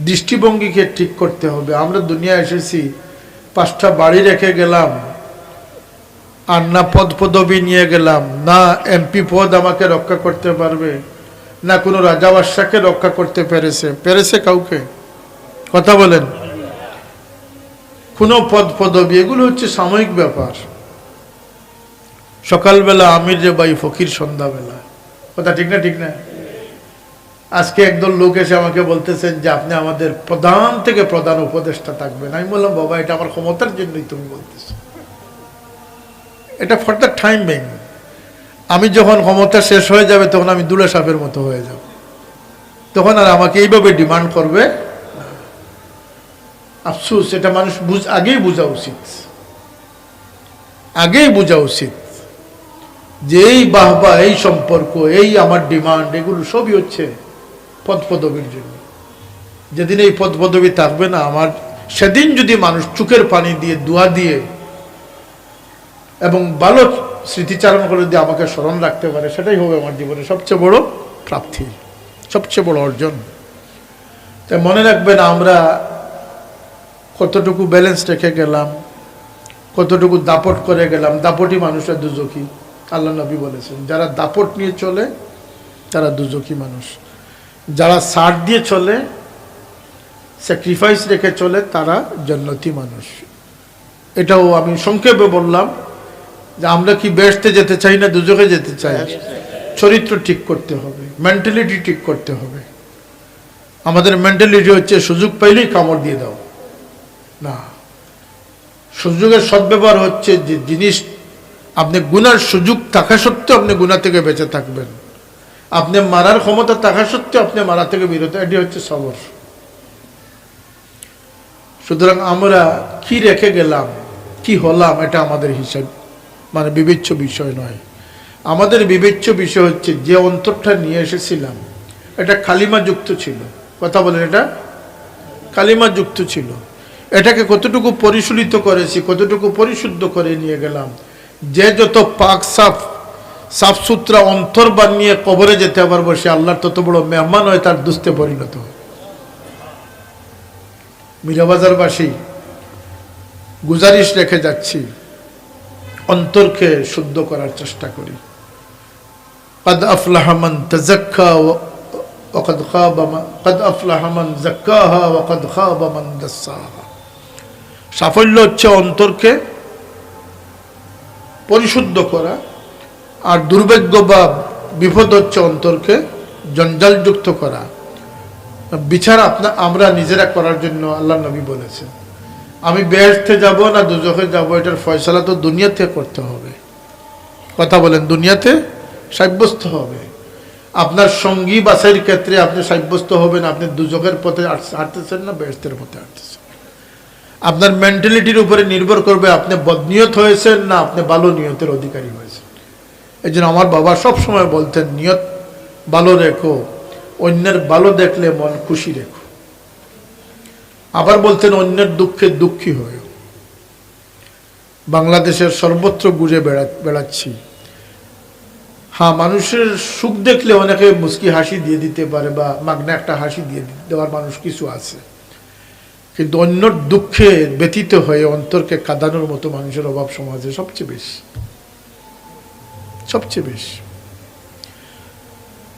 দৃষ্টিভঙ্গিকে ঠিক করতে হবে। আমরা দুনিয়া এসেছি, পাঁচটা বাড়ি রেখে গেলাম, আর না পদ পদবি নিয়ে গেলাম, না এমপি পদ আমাকে রক্ষা করতে পারবে, না কোনো রাজা বাদশাকে রক্ষা করতে পেরেছে। পেরেছে কাউকে? কথা বলেন। কোনো পদ পদবি, এগুলো হচ্ছে সাময়িক ব্যাপার। সকালবেলা আমির রে বাই ফকির, সন্ধ্যাবেলা। কথা ঠিক না ঠিক না? আজকে একদল লোক এসে আমাকে বলতেছেন যে আপনি আমাদের প্রধান থেকে প্রধান উপদেষ্টা থাকবেন। আমি বললাম, বাবা, এটা আমার ক্ষমতার জন্যই তুমি বলতেছো। এটা ফর দ্য টাইম বেং আমি যখন ক্ষমতা শেষ হয়ে যাবে, তখন আমি দুলে সাপের মতো হয়ে যাব। তখন আর আমাকে এইভাবে ডিমান্ড করবে আফসুস, এটা মানুষ বুঝ, আগেই বোঝা উচিত। আগেই বোঝা উচিত যে এই বাহবা, এই সম্পর্ক, এই আমার ডিমান্ড এগুলো সবই হচ্ছে পদ পদবীর জন্য। যেদিন এই পদ পদবী থাকবে না, আমার সেদিন যদি মানুষ চুকের পানি দিয়ে, দোয়া দিয়ে এবং ভালো স্মৃতিচারণ করে দিয়ে আমাকে স্মরণ রাখতে পারে, সেটাই হবে আমার জীবনে সবচেয়ে বড় প্রাপ্তি, সবচেয়ে বড় অর্জন। তাই মনে রাখবেন, আমরা কতটুকু ব্যালেন্স রেখে গেলাম, কতটুকু দাপট করে গেলাম দাপটি মানুষের দুজকি আল্লাহ নবী বলেছেন, যারা দাপট নিয়ে চলে, তারা দুজকি মানুষ। যারা সার দিয়ে চলে স্যাক্রিফাইস রেখে চলে, তারা জন্নতি মানুষ। এটাও আমি সংক্ষেপে বললাম যে আমরা কি বেসতে যেতে চাই না দুজকে যেতে চাই? চরিত্র ঠিক করতে হবে মেন্টালিটি ঠিক করতে হবে। আমাদের মেন্টালিটি হচ্ছে সুযোগ পাইলেই কামড় দিয়ে দাও। না, সুযোগের সদ্ব্যবহার হচ্ছে যে জিনিস আপনি গুনার সুযোগ থাকা সত্ত্বেও আপনি গুণা থেকে বেঁচে থাকবেন। আপনি মারার ক্ষমতা থাকা সত্ত্বেও আপনি মারা থেকে বিরত, এটি হচ্ছে সবর। সুতরাং আমরা কি রেখে গেলাম, কি হলাম, এটা আমাদের হিসাব মানে বিবেচ্য বিষয় নয়। আমাদের বিবেচ্য বিষয় হচ্ছে যে অন্তরটা নিয়ে এসেছিলাম, এটা কালিমা যুক্ত ছিল। কথা বলেন এটা? কালিমা যুক্ত ছিল। এটাকে কতটুকু পরিশুলিত করেছি, কতটুকু পরিশুদ্ধ করে নিয়ে গেলাম, যে যত পাক সাফ সাফ সুতরা অন্তর বানিয়ে কবরে যেতে পারবো সে আল্লাহর তত বড় মেহমান হয় তার দুস্তে পরিণত হয় মীরাবাজারবাসী গুজারিশ রেখে যাচ্ছি অন্তরকে শুদ্ধ করার চেষ্টা করি قد أفلح من تزكى و- وقد خاب من قد أفلح من زكاها وقد خاب من دساها সাফল্য হচ্ছে অন্তরকে পরিশুদ্ধ করা আর দুর্ভাগ্য বা বিপদ হচ্ছে অন্তরকে জঞ্জালযুক্ত করা। বিচার আপনা, আমরা নিজেরা করার জন্য আল্লাহ নবী বলেছেন। আমি বেহেস্তে যাব না দুজখে যাব, এটার ফয়সলা তো দুনিয়াতে করতে হবে। কথা বলেন, দুনিয়াতে সাব্যস্ত হবে। আপনার সঙ্গী বাছাইয়ের ক্ষেত্রে আপনি সাব্যস্ত হবেন, আপনি দুজকের পথে হাঁটতেছেন না বেহেস্তের পথে হাঁটতেছেন। আপনার মেন্টালিটির উপরে নির্ভর করবে, আপনি বদনিয়ত হয়েছেন না, আপনি ভালো নিয়তের অধিকারী হয়েছেন। এই জন্য আমার বাবা সব সময় বলতেন, নিয়ত ভালো রেখো, অন্যের ভালো দেখলে মন খুশি রেখো। আবার বলতেন, অন্যের দুঃখে দুঃখী হয়ে বাংলাদেশের সর্বত্র ঘুরে বেড়া, বেড়াচ্ছি। হ্যাঁ মানুষের সুখ দেখলে অনেকে মুস্কি হাসি দিয়ে দিতে পারে বা মাগনা একটা হাসি দিয়ে দেওয়ার মানুষ কিছু আছে। কিন্তু অন্যর দুঃখে ব্যতীত হয়ে অন্তরকে কাঁদানোর মতো মানুষের অভাব সমাজে সবচেয়ে বেশি। সবচেয়ে বেশি।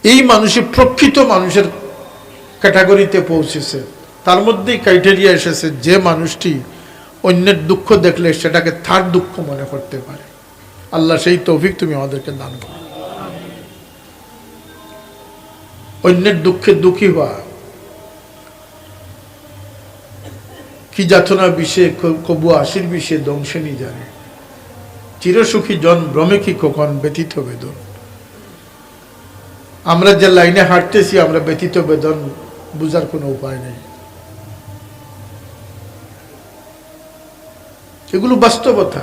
এই মানুষই প্রকৃত মানুষের ক্যাটাগরিতে পৌঁছেছে। তার মধ্যেই ক্রাইটেরিয়া এসেছে যে মানুষটি অন্যের দুঃখ দেখলে সেটাকে তার দুঃখ মনে করতে পারে। আল্লাহ সেই তৌফিক তুমি আমাদেরকে দান করো। অন্যের দুঃখে দুঃখী হওয়া। কি যাতনা বিষে কবু আশির বিষে দংশনী জানে চিরসুখী জন ভ্রমে কি কখন ব্যতীত বেদন? আমরা যে লাইনে হাঁটতেছি, আমরা ব্যতীত বেদন বুঝার কোনো উপায় নেই। এগুলো বাস্তবতা।